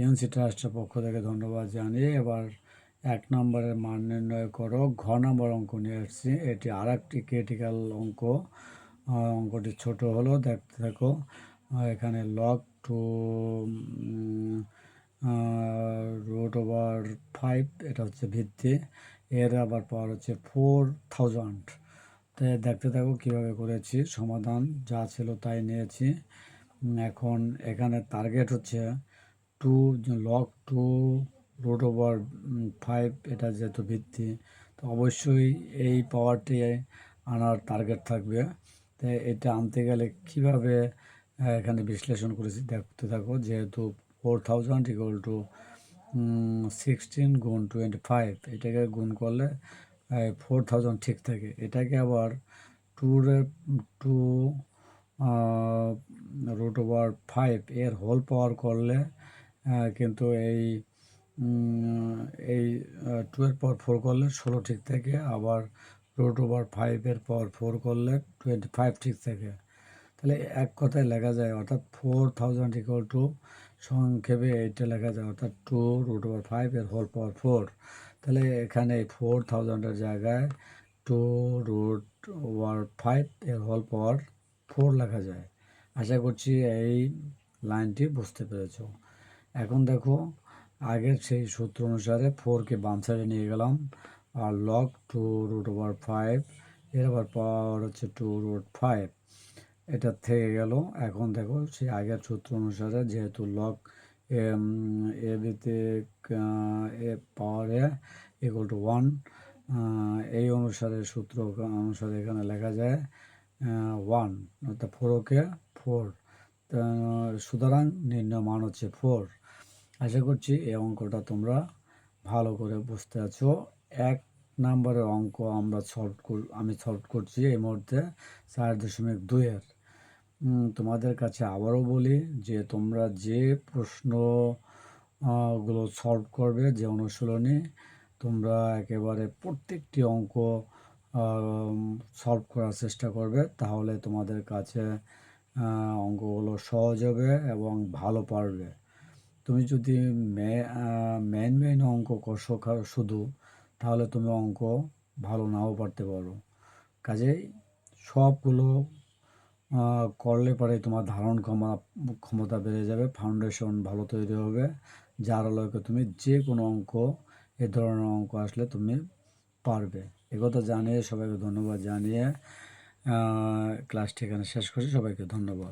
UNC ট্রাস্টের পক্ষ থেকে ধন্যবাদ জানিয়ে এবার এক নম্বরের মান নির্ণয় করো। ঘ নম্বর অঙ্ক নিয়ে এসেছি। এটি আর একটি ক্রিটিক্যাল অঙ্ক অঙ্কটি ছোট হলো। দেখতে থাকো এখানে log two root over five এটা হচ্ছে ভিত্তি। এর আবার পাওয়ার হচ্ছে ফোর থাউজেন্ড তো দেখতে থাকো কীভাবে করেছি। সমাধান যা ছিল তাই নিয়েছি। এখন এখানে টার্গেট হচ্ছে to log two root over five এটা যেহেতু ভিত্তি, তো অবশ্যই এই পাওয়ারটি আনার টার্গেট থাকবে। তো এটা আনতে গেলে কীভাবে এখানে বিশ্লেষণ করেছি দেখতে থাকো, যেহেতু four thousand equal to sixteen গুণ টোয়েন্টি ফাইভ এটাকে গুণ করলে ফোর থাউজেন্ড ঠিক থাকে। এটাকে আবার টুর টু রুট ওভার ফাইভ এর হোল পাওয়ার করলে কিন্তু এই এই টুয়েলভ পাওয়ার ফোর করলে ষোলো ঠিক থাকে, আবার রুট ওভার ফাইভের পাওয়ার ফোর করলে টোয়েন্টি ফাইভ ঠিক থাকে। তাহলে এক কথায় লেখা যায়, অর্থাৎ ফোর থাউজেন্ড ইকুয়াল টু সংক্ষেপে এইটা লেখা যায়, অর্থাৎ টু রুট ওভার ফাইভ এর হোল পাওয়ার ফোর তাহলে এখানে ফোর থাউজেন্ডের জায়গায় টু রুট ওভার ফাইভ এর হোল পাওয়ার ফোর লেখা যায়। আশা করছি এই লাইনটি বুঝতে পেরেছ। এখন দেখো, আগের সেই সূত্র অনুসারে ফোরকে বাম সাইডে নিয়ে গেলাম, আর log two root over five এর আবার পাওয়ার হচ্ছে টু রুট ফাইভ এটা থেকে গেল, এখন দেখো সেই আগের সূত্র অনুসারে যেহেতু লক এ বিতে A power A equal to one এই অনুসারে সূত্র অনুসারে এখানে লেখা যায় ওয়ান অর্থাৎ ফোরকে ফোর। সুতরাং নির্ণয় মান হচ্ছে ফোর। আশা করছি এই অঙ্কটা তোমরা ভালো করে বুঝতে আছো। এক নম্বরের অঙ্ক আমরা সলভ আমি সলভ করছি এই মুহূর্তে চার দশমিক দুইয়ের। তোমাদের কাছে আবারও বলি যে তোমরা যে প্রশ্নগুলো সলভ করবে, যে অনুশীলনী, তোমরা একেবারে প্রত্যেকটি অঙ্ক সলভ করার চেষ্টা করবে। তাহলে তোমাদের কাছে অঙ্কগুলো সহজ হবে এবং ভালো পারবে। তুমি যদি মেন মেন অঙ্ক খা- শুধু, তাহলে তুমি অঙ্ক ভালো নাও পারতে পারো। কাজেই সবগুলো করলে পরে তোমার ধারণ ক্ষমা, ক্ষমতা বেড়ে যাবে ফাউন্ডেশন ভালো তৈরি হবে। যার আলোকে তুমি যে কোনো অঙ্ক, এ ধরনের অঙ্ক আসলে তুমি পারবে। একথা জানিয়ে সবাইকে ধন্যবাদ জানিয়ে ক্লাসটি এখানে শেষ করছি। সবাইকে ধন্যবাদ।